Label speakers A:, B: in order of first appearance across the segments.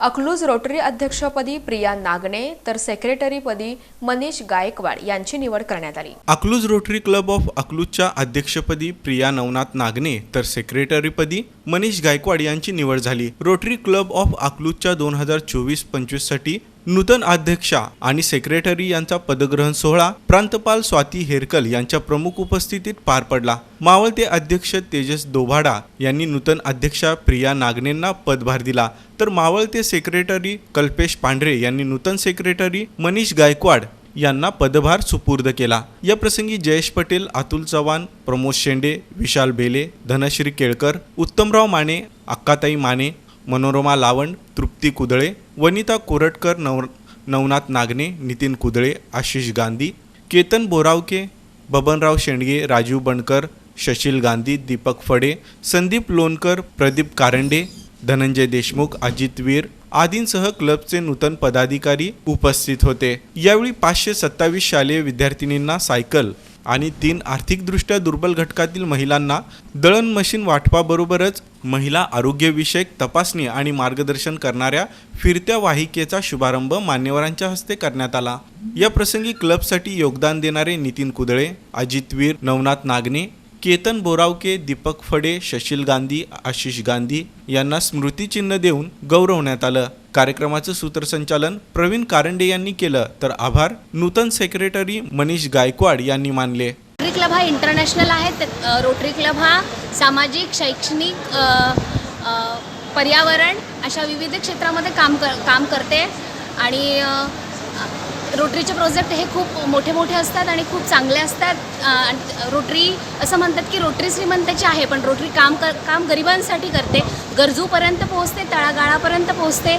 A: Akluj rotary अध्यक्षपदी प्रिया नागणे तर सेक्रेटरीपदी मनीष गायकवाड यांची निवड करण्यात आली.
B: अकलूज रोटरी क्लब ऑफ अकलूजच्या अध्यक्षपदी प्रिया नवनाथ नागने तर सेक्रेटरीपदी मनीष गायकवाड यांची निवड झाली. रोटरी क्लब ऑफ अकलूजच्या दोन हजार चोवीस पंचवीससाठी नूतन अध्यक्षा आणि सेक्रेटरी यांचा पदग्रहण सोहळा प्रांतपाल स्वाती हेरकल यांच्या प्रमुख उपस्थितीत पार पडला. मावळते अध्यक्ष तेजस दोभाडा यांनी नूतन अध्यक्षा प्रिया नागनेंना पदभार दिला. तर मावळते सेक्रेटरी कल्पेश पांढरे यांनी नूतन सेक्रेटरी मनीष गायकवाड यांना पदभार सुपूर्द केला. या प्रसंगी जयेश पटेल अतुल चव्हाण प्रमोद शेंडे विशाल बेले धनश्री केळकर उत्तमराव माने अक्काताई माने मनोरमा लावण तृप्ती कुदळे वनिता कोरटकर नव नवनाथ नागने नितीन कुदळे आशिष गांधी केतन बोरावके बबनराव शेंडगे राजीव बनकर शशील गांधी दीपक फडे संदीप लोणकर प्रदीप कारंडे धनंजय देशमुख अजित वीर आदींसह क्लबचे नूतन पदाधिकारी उपस्थित होते. यावेळी पाचशे सत्तावीस शालेय विद्यार्थिनींना सायकल आणि तीन आर्थिकदृष्ट्या दुर्बल घटकातील महिलांना दळण मशीन वाटपाबरोबरच महिला आरोग्यविषयक तपासणी आणि मार्गदर्शन करणाऱ्या फिरत्या वाहिकेचा शुभारंभ मान्यवरांच्या हस्ते करण्यात आला. या प्रसंगी क्लबसाठी योगदान देणारे नितीन कुदळे अजित वीर नवनाथ नागने केतन बोरावके दीपक फडे शशील गांधी आशिष गांधी यांना स्मृतिचिन्ह देऊन गौरवण्यात आलं. कार्यक्रमाचं सूत्रसंचालन प्रवीण कारंडे यांनी केलं. तर आभार नूतन सेक्रेटरी मनीष गायकवाड यांनी मानले.
C: रोटरी क्लब हा इंटरनॅशनल आहे. रोटरी क्लब हा सामाजिक शैक्षणिक पर्यावरण अशा विविध क्षेत्रामध्ये काम कर काम करते. आणि रोटरीचे प्रोजेक्ट हे खूप मोठे मोठे असतात आणि खूप चांगले असतात. रोटरी असं म्हणतात की रोटरी श्रीमंताची आहे पण रोटरी काम कर काम गरिबांसाठी करते. गरजूपर्यंत पोहोचते तळागाळापर्यंत पोहोचते.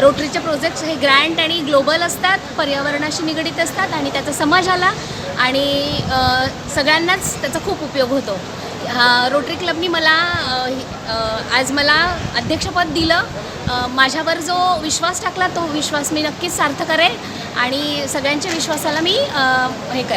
C: रोटरीचे प्रोजेक्ट्स हे ग्रँड आणि ग्लोबल असतात पर्यावरणाशी निगडीत असतात आणि त्याचा समाजाला आणि सगळ्यांनाच त्याचा खूप उपयोग होतो. हा रोटरी क्लबनी मला आज मला अध्यक्षपद दिलं. माझ्यावर जो विश्वास टाकला तो विश्वास मी नक्कीच सार्थ करेल आणि सगळ्यांच्या विश्वासाला मी हे करेन